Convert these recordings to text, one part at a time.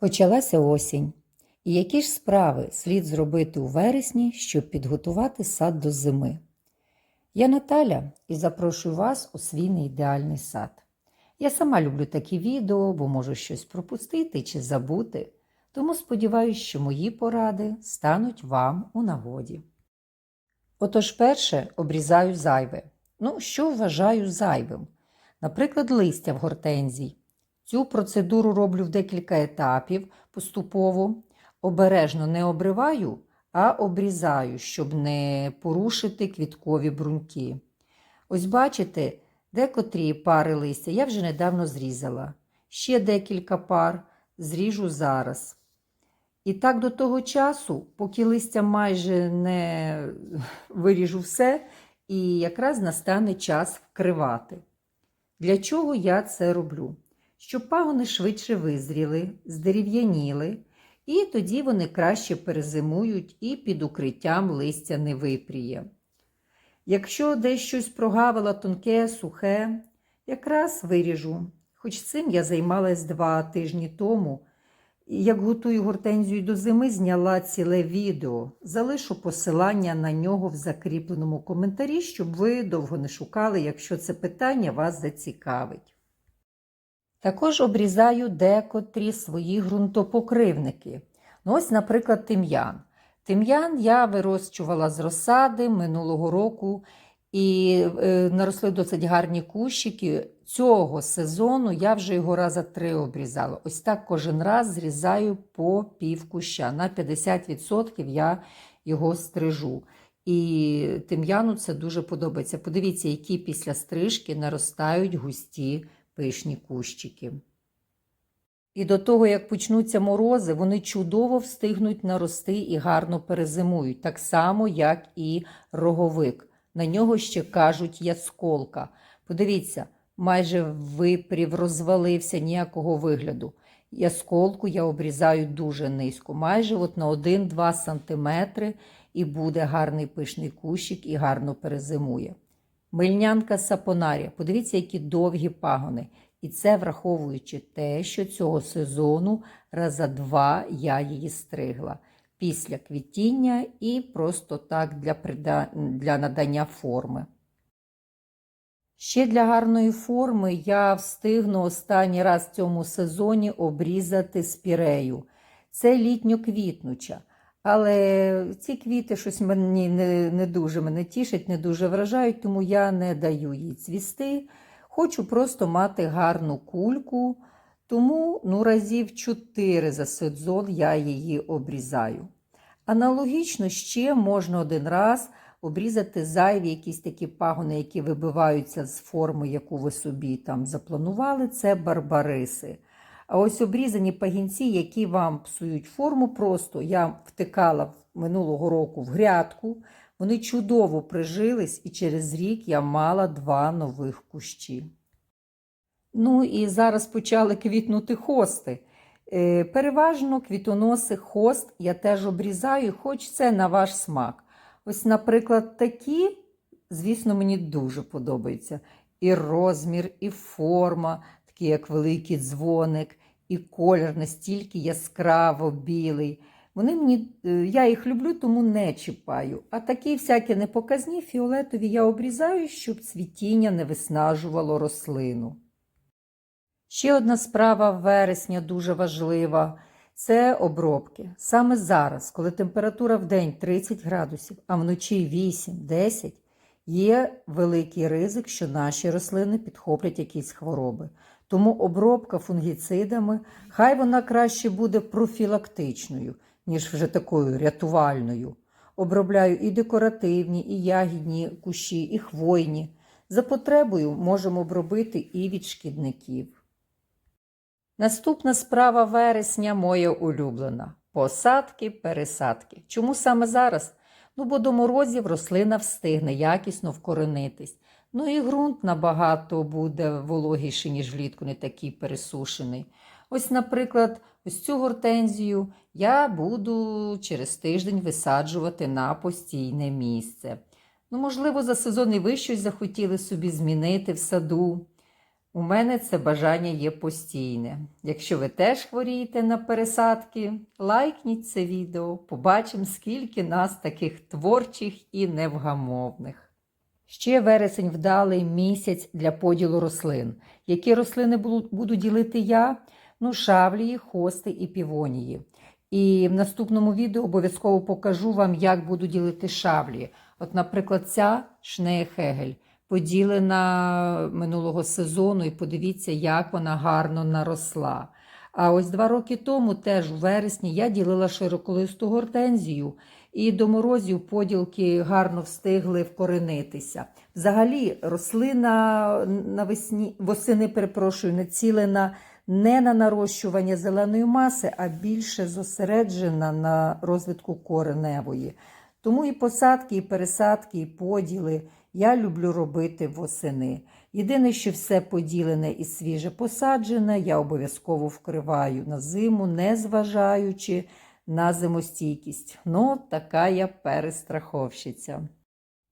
Почалася осінь. І які ж справи слід зробити у вересні, щоб підготувати сад до зими? Я Наталя і запрошую вас у свій неідеальний сад. Я сама люблю такі відео, бо можу щось пропустити чи забути, тому сподіваюся, що мої поради стануть вам у нагоді. Отож, перше обрізаю зайве. Ну, що вважаю зайвим? Наприклад, листя в гортензій. Цю процедуру роблю в декілька етапів поступово. Обережно не обриваю, а обрізаю, щоб не порушити квіткові бруньки. Ось бачите, декотрі пари листя я вже недавно зрізала. Ще декілька пар зріжу зараз. І так до того часу, поки листя майже не виріжу все, і якраз настане час вкривати. Для чого я це роблю? Щоб пагони швидше визріли, здерев'яніли, і тоді вони краще перезимують і під укриттям листя не випріє. Якщо десь щось прогавила тонке, сухе, якраз виріжу. Хоч цим я займалась два тижні тому. Як готую гортензію до зими, зняла ціле відео. Залишу посилання на нього в закріпленому коментарі, щоб ви довго не шукали, якщо це питання вас зацікавить. Також обрізаю декотрі свої ґрунтопокривники. Ну, ось, наприклад, тим'ян. Тим'ян я вирощувала з розсади минулого року і е, наросли досить гарні кущики. Цього сезону я вже його раза три обрізала. Ось так кожен раз зрізаю по пів куща. На 50% я його стрижу. І тим'яну це дуже подобається. Подивіться, які після стрижки наростають густі пишні кущики. І до того, як почнуться морози, вони чудово встигнуть нарости і гарно перезимують, так само, як і роговик. На нього ще кажуть ясколка. Подивіться, майже випрів, розвалився ніякого вигляду. Ясколку я обрізаю дуже низько, майже от на 1-2 см, і буде гарний пишний кущик і гарно перезимує. Мильнянка сапонарія. Подивіться, які довгі пагони. І це враховуючи те, що цього сезону раза два я її стригла після квітіння і просто так для, прида... для надання форми. Ще для гарної форми я встигну останній раз в цьому сезоні обрізати спірею. Це літньо-квітнуча. Але ці квіти щось мені не, не дуже мене тішать, не дуже вражають, тому я не даю їй цвісти. Хочу просто мати гарну кульку, тому ну, разів 4 за сезон я її обрізаю. Аналогічно ще можна один раз обрізати зайві якісь такі пагони, які вибиваються з форми, яку ви собі там запланували, це барбариси. А ось обрізані пагінці, які вам псують форму, просто я втикала минулого року в грядку, вони чудово прижились, і через рік я мала два нових кущі. Ну і зараз почали квітнути хости. Е, Переважно квітоноси хост я теж обрізаю, хоч це на ваш смак. Ось, наприклад, такі, звісно, мені дуже подобаються. І розмір, і форма, такий як великий дзвоник, і колір настільки яскраво білий. Вони мені, е, Я їх люблю, тому не чіпаю. А такі всякі непоказні фіолетові я обрізаю, щоб цвітіння не виснажувало рослину. Ще одна справа вересня дуже важлива це обробки. Саме зараз, коли температура в день 30 градусів, а вночі 8-10, є великий ризик, що наші рослини підхоплять якісь хвороби. Тому обробка фунгіцидами, хай вона краще буде профілактичною, ніж вже такою рятувальною. Обробляю і декоративні, і ягідні кущі, і хвойні. За потребою можемо обробити і від шкідників. Наступна справа вересня моя улюблена посадки, пересадки. Чому саме зараз? Ну, бо до морозів рослина встигне якісно вкоренитись. Ну і ґрунт набагато буде вологіший, ніж влітку, не такий пересушений. Ось, наприклад, ось цю гортензію я буду через тиждень висаджувати на постійне місце. Ну, можливо, за сезон і ви щось захотіли собі змінити в саду. У мене це бажання є постійне. Якщо ви теж хворієте на пересадки, лайкніть це відео, побачимо, скільки нас таких творчих і невгамовних. Ще вересень вдалий місяць для поділу рослин. Які рослини буду, ділити я? Ну, шавлії, хости і півонії. І в наступному відео обов'язково покажу вам, як буду ділити шавлі. От, наприклад, ця шнеєхегель поділена минулого сезону, і подивіться, як вона гарно наросла. А ось два роки тому, теж у вересні, я ділила широколисту гортензію, і до морозів поділки гарно встигли вкоренитися. Взагалі, рослина навесні, восени, перепрошую, націлена не на нарощування зеленої маси, а більше зосереджена на розвитку кореневої. Тому і посадки, і пересадки, і поділи я люблю робити восени. Єдине, що все поділене і свіже посаджене, я обов'язково вкриваю на зиму, не зважаючи на зимостійкість. Ну, така я перестраховщиця.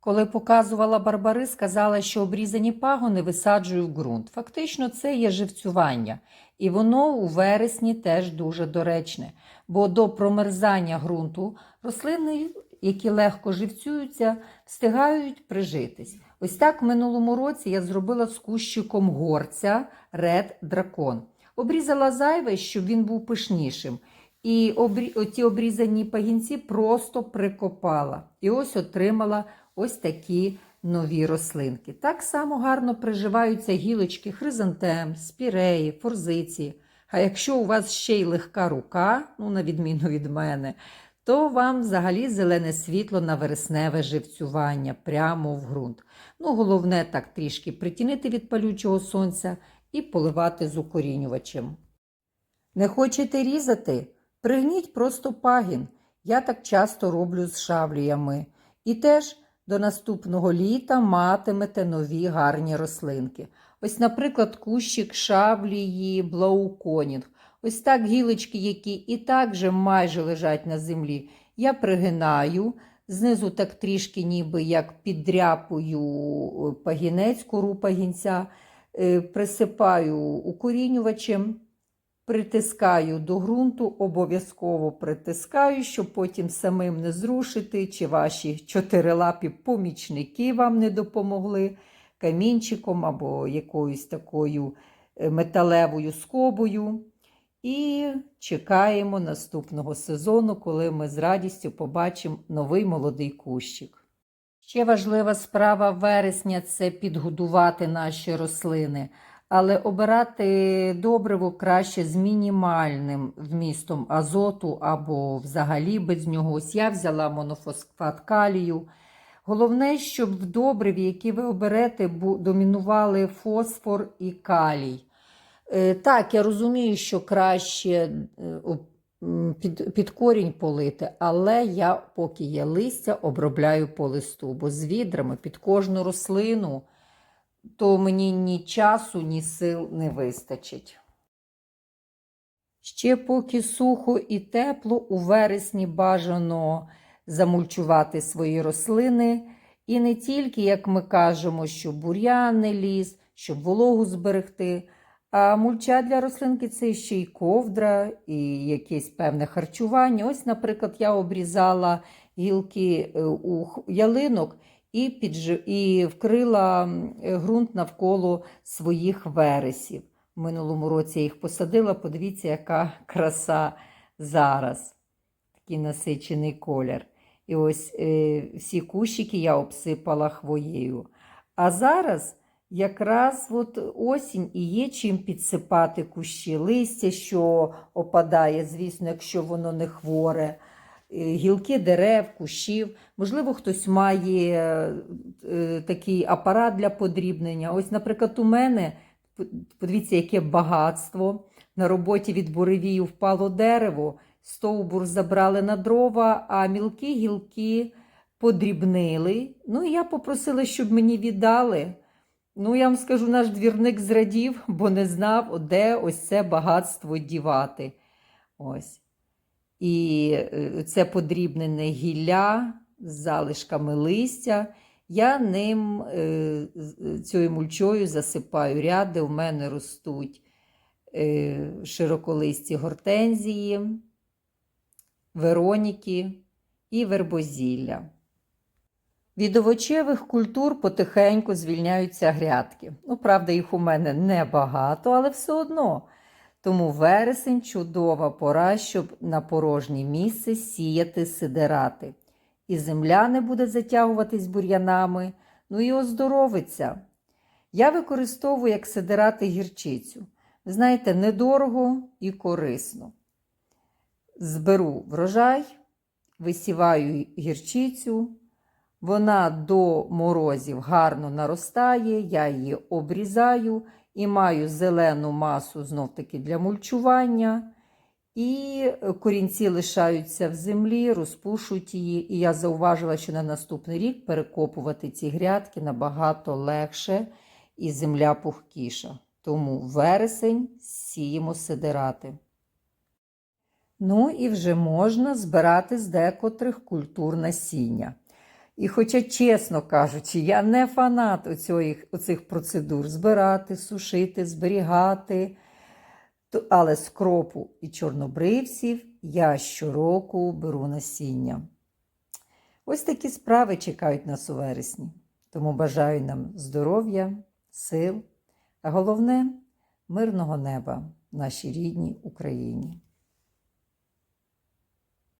Коли показувала барбари, сказала, що обрізані пагони висаджую в ґрунт. Фактично, це є живцювання, і воно у вересні теж дуже доречне, бо до промерзання ґрунту рослини, які легко живцюються, встигають прижитись. Ось так в минулому році я зробила з кущиком горця Red Дракон. Обрізала зайве, щоб він був пишнішим. І оті обрізані пагінці просто прикопала. І ось отримала ось такі нові рослинки. Так само гарно приживаються гілочки хризантем, спіреї, форзиції. А якщо у вас ще й легка рука, ну, на відміну від мене, то вам взагалі зелене світло на вересневе живцювання прямо в ґрунт. Ну, головне так трішки притінити від палючого сонця і поливати з укорінювачем. Не хочете різати? Пригніть просто пагін. Я так часто роблю з шавліями. І теж до наступного літа матимете нові гарні рослинки. Ось, наприклад, кущик шавлії Блауконінг. Ось так гілочки, які і так же майже лежать на землі. Я пригинаю, знизу так трішки, ніби як піддряпую пагінець, кору пагінця, е, присипаю укорінювачем. Притискаю до ґрунту, обов'язково притискаю, щоб потім самим не зрушити, чи ваші чотирилапі помічники вам не допомогли камінчиком або якоюсь такою металевою скобою. І чекаємо наступного сезону, коли ми з радістю побачимо новий молодий кущик. Ще важлива справа вересня це підгодувати наші рослини але обирати добриво краще з мінімальним вмістом азоту або взагалі без нього. Ось я взяла монофосфат калію. Головне, щоб в добриві, які ви оберете, домінували фосфор і калій. Е, так, я розумію, що краще е, під, під корінь полити, але я, поки є листя, обробляю по листу, бо з відрами під кожну рослину то мені ні часу, ні сил не вистачить. Ще поки сухо і тепло, у вересні бажано замульчувати свої рослини. І не тільки, як ми кажемо, щоб бур'ян не щоб вологу зберегти. А мульча для рослинки це ще й ковдра, і якесь певне харчування. Ось, наприклад, я обрізала гілки е, у ялинок і підж... і вкрила ґрунт навколо своїх вересів. В минулому році я їх посадила, подивіться, яка краса зараз, такий насичений колір. І ось е, всі кущики я обсипала хвоєю. А зараз якраз от осінь і є чим підсипати кущі листя, що опадає, звісно, якщо воно не хворе. Е, гілки дерев, кущів. Можливо, хтось має е, такий апарат для подрібнення. Ось, наприклад, у мене, подивіться, яке багатство. На роботі від буревію впало дерево, стовбур забрали на дрова, а мілкі гілки подрібнили. Ну, я попросила, щоб мені віддали. Ну, я вам скажу, наш двірник зрадів, бо не знав, де ось це багатство дівати. Ось. І е, це подрібнене гілля з залишками листя. Я ним е, цією мульчою засипаю ряди. У мене ростуть е, широколисті гортензії, вероніки і вербозілля. Від овочевих культур потихеньку звільняються грядки. Ну, правда, їх у мене небагато, але все одно. Тому вересень чудова пора, щоб на порожнє місце сіяти сидерати. І земля не буде затягуватись бур'янами, ну і оздоровиться. Я використовую як сидерати гірчицю. Знаєте, недорого і корисно. Зберу врожай, висіваю гірчицю, вона до морозів гарно наростає, я її обрізаю і маю зелену масу знов-таки для мульчування. І корінці лишаються в землі, розпушують її. І я зауважила, що на наступний рік перекопувати ці грядки набагато легше і земля пухкіша. Тому вересень сіємо сидирати. Ну і вже можна збирати з декотрих культур насіння. І хоча, чесно кажучи, я не фанат оцих, оцих процедур збирати, сушити, зберігати, але з кропу і чорнобривців я щороку беру насіння. Ось такі справи чекають нас у вересні. Тому бажаю нам здоров'я, сил, а головне мирного неба в нашій рідній Україні.